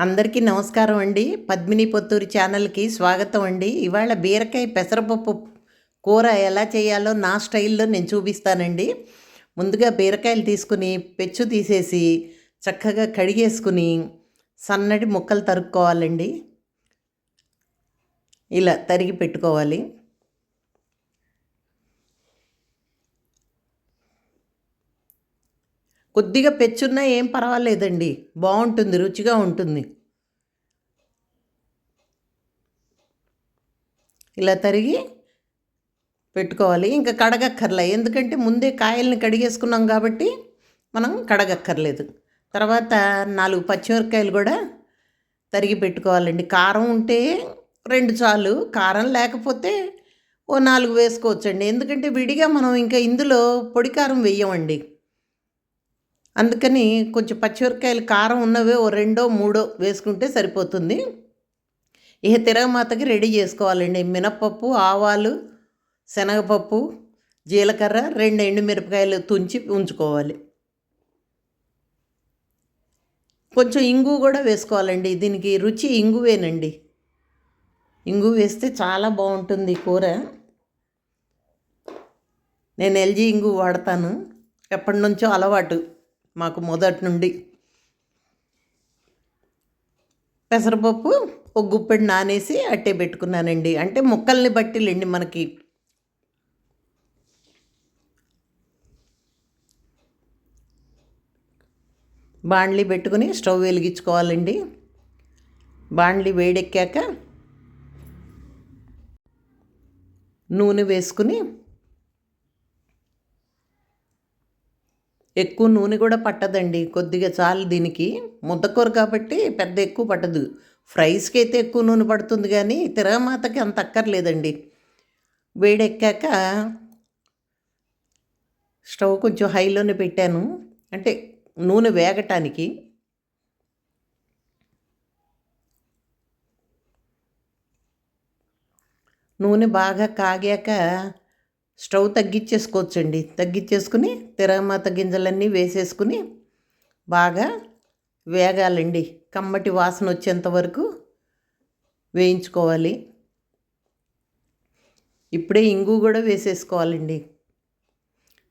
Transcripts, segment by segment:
అందరికీ నమస్కారం అండి. పద్మిని పొత్తూరి ఛానల్కి స్వాగతం అండి. ఇవాళ బీరకాయ పెసరపప్పు కూర ఎలా చేయాలో నా స్టైల్లో నేను చూపిస్తానండి. ముందుగా బీరకాయలు తీసుకుని పెచ్చు తీసేసి చక్కగా కడిగేసుకుని సన్నటి ముక్కలు తరుక్కోవాలండి. ఇలా తరిగి పెట్టుకోవాలి. కొద్దిగా పెచ్చున్నా ఏం పర్వాలేదండి. బాగుంటుంది రుచిగా ఉంటుంది. ఇలా తరిగి పెట్టుకోవాలి. ఇంకా కడగక్కర్లే ఎందుకంటే ముందే కాయల్ని కడిగేసుకున్నాం కాబట్టి మనం కడగక్కర్లేదు. తర్వాత నాలుగు పచ్చిమిరపకాయలు కూడా తరిగి పెట్టుకోవాలండి. కారం ఉంటే రెండు చాలు. కారం లేకపోతే ఓ నాలుగు వేసుకోవచ్చండి. ఎందుకంటే విడిగా మనం ఇంకా ఇందులో పొడి కారం వేయమండి. అందుకని కొంచెం పచ్చిమిరపకాయలు కారం ఉన్నవే ఓ రెండో మూడో వేసుకుంటే సరిపోతుంది. ఇక తిరగమాతకి రెడీ చేసుకోవాలండి. మినప్పప్పు ఆవాలు శనగపప్పు జీలకర్ర రెండు ఎండుమిరపకాయలు తుంచి ఉంచుకోవాలి. కొంచెం ఇంగు కూడా వేసుకోవాలండి. దీనికి రుచి ఇంగువేనండి. ఇంగు వేస్తే చాలా బాగుంటుంది కూర. నేను ఎల్జీ ఇంగు వాడతాను. ఎప్పటి నుంచో అలవాటు. మాకు మొదటి నుండి. పెసరపప్పు ఒక గుప్పెడు నానేసి అట్టే పెట్టుకున్నానండి. అంటే ముక్కల్ని బట్టి లేండి మనకి. బాండ్లీ పెట్టుకుని స్టవ్ వెలిగించుకోవాలండి. బాండ్లీ వేడెక్కాక నూనె వేసుకుని ఎక్కువ నూనె కూడా పట్టదండి. కొద్దిగా చాలు దీనికి. ముద్దకూర కాబట్టి పెద్ద ఎక్కువ పట్టదు. ఫ్రైస్కి అయితే ఎక్కువ నూనె పడుతుంది కానీ తిరగమాతకి అంత అక్కర్లేదండి. వేడెక్కాక స్టవ్ కొంచెం హైలోనే పెట్టాను. అంటే నూనె వేగటానికి. నూనె బాగా కాగాక స్టవ్ తగ్గించేసుకోవచ్చండి తగ్గించేసుకుని తిరగమాత గింజలన్నీ వేసేసుకుని బాగా వేగాలండి. కమ్మటి వాసన వచ్చేంత వరకు వేయించుకోవాలి. ఇప్పుడే ఇంగు కూడా వేసేసుకోవాలండి.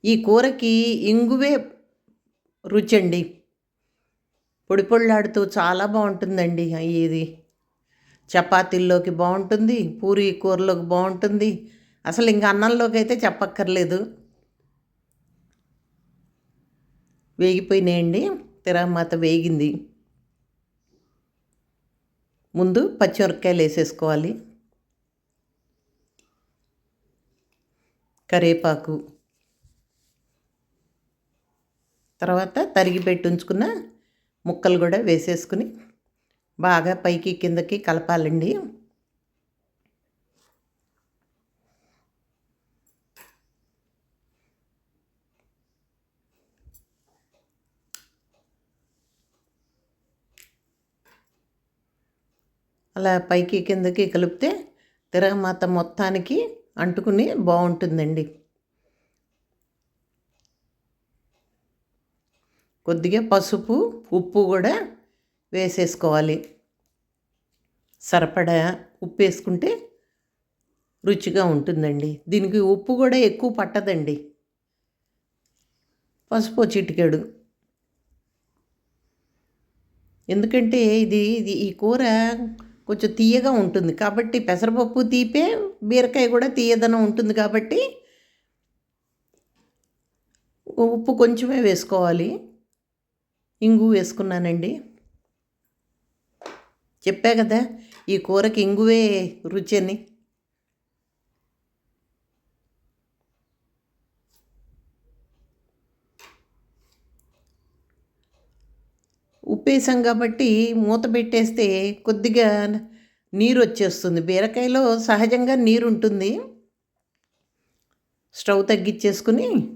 ఈ కూరకి ఇంగువే రుచండి. పొడి పొళ్ళాడుతూ చాలా బాగుంటుందండి ఇది. చపాతీల్లోకి బాగుంటుంది పూరి కూరలోకి బాగుంటుంది. అసలు ఇంకా అన్నంలోకి అయితే చెప్పక్కర్లేదు. వేగిపోయినాయండి. తిరగమాత వేగింది. ముందు పచ్చిమిరపకాయలు వేసేసుకోవాలి. కరేపాకు తర్వాత తరిగి పెట్టి ఉంచుకున్న ముక్కలు కూడా వేసేసుకుని బాగా పైకి కిందకి కలపాలండి. అలా పైకి కిందకి కలిపితే తిరగమాత మొత్తానికి అంటుకుని బాగుంటుందండి. కొద్దిగా పసుపు ఉప్పు కూడా వేసేసుకోవాలి. సరిపడా ఉప్పు వేసుకుంటే రుచిగా ఉంటుందండి. దీనికి ఉప్పు కూడా ఎక్కువ పట్టదండి. పసుపు చిటికెడు. ఎందుకంటే ఇది ఇది ఈ కూర కొంచెం తీయగా ఉంటుంది. కాబట్టి పెసరపప్పు తీపే బీరకాయ కూడా తీయదనం ఉంటుంది కాబట్టి ఉప్పు కొంచెమే వేసుకోవాలి. ఇంగు వేసుకున్నానండి. చెప్పా కదా ఈ కూరకి ఇంగువే రుచి అని. ఉప్పు కాబట్టి మూత పెట్టేస్తే కొద్దిగా నీరు వచ్చేస్తుంది బీరకాయలో సహజంగా నీరు ఉంటుంది స్టవ్ తగ్గించేసుకుని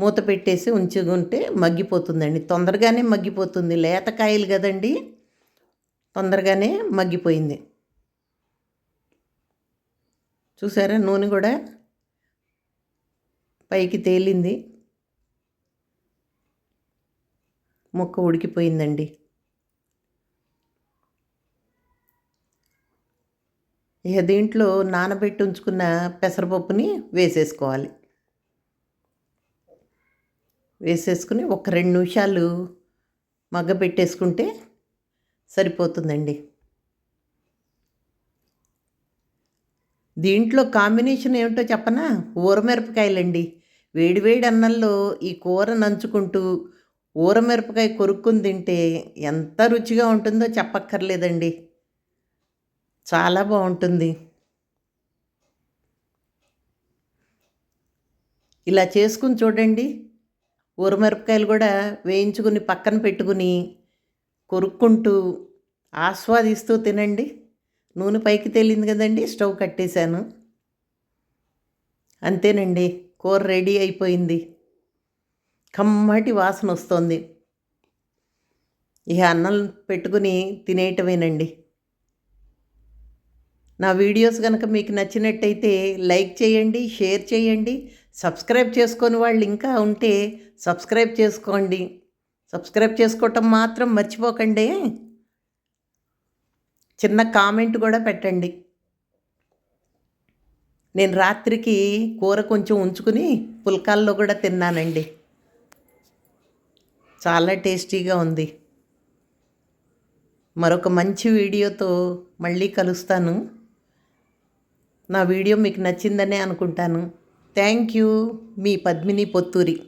మూత పెట్టేసి ఉంచుకుంటే మగ్గిపోతుందండి. తొందరగానే మగ్గిపోతుంది. లేతకాయలు కదండి. తొందరగానే మగ్గిపోయింది. చూసారా? నూనె కూడా పైకి తేలింది. ముక్క ఉడికిపోయిందండి. ఇక దీంట్లో నానబెట్టి ఉంచుకున్న పెసరపప్పుని వేసేసుకోవాలి. వేసేసుకుని ఒక రెండు నిమిషాలు మగ్గ పెట్టేసుకుంటే సరిపోతుందండి. దీంట్లో కాంబినేషన్ ఏమిటో చెప్పనా? ఊరమిరపకాయలండి. వేడివేడి అన్నంలో ఈ కూర నంచుకుంటూ ఊరమిరపకాయ కొరుక్కుని తింటే ఎంత రుచిగా ఉంటుందో చెప్పక్కర్లేదండి. చాలా బాగుంటుంది. ఇలా చేసుకుని చూడండి. ఊరమిరపకాయలు కూడా వేయించుకుని పక్కన పెట్టుకుని కొరుక్కుంటూ ఆస్వాదిస్తూ తినండి. నూనె పైకి తేలింది కదండి స్టవ్ కట్టేశాను. అంతేనండి కూర రెడీ అయిపోయింది. కమ్మటి వాసన వస్తుంది. ఇక అన్నం పెట్టుకుని తినేయటమేనండి. నా వీడియోస్ కనుక మీకు నచ్చినట్టయితే లైక్ చేయండి షేర్ చేయండి సబ్స్క్రైబ్ చేసుకొని వాళ్ళు ఇంకా ఉంటే సబ్స్క్రైబ్ చేసుకోండి. సబ్స్క్రైబ్ చేసుకోవటం మాత్రం మర్చిపోకండి. చిన్న కామెంట్ కూడా పెట్టండి. నేను రాత్రికి కూర కొంచెం ఉంచుకుని పుల్కాల్లో కూడా తిన్నానండి. చాలా టేస్టీగా ఉంది. మరొక మంచి వీడియోతో మళ్ళీ కలుస్తాను. నా వీడియో మీకు నచ్చిందనే అనుకుంటాను. Thank you. Me Padmini Potturi.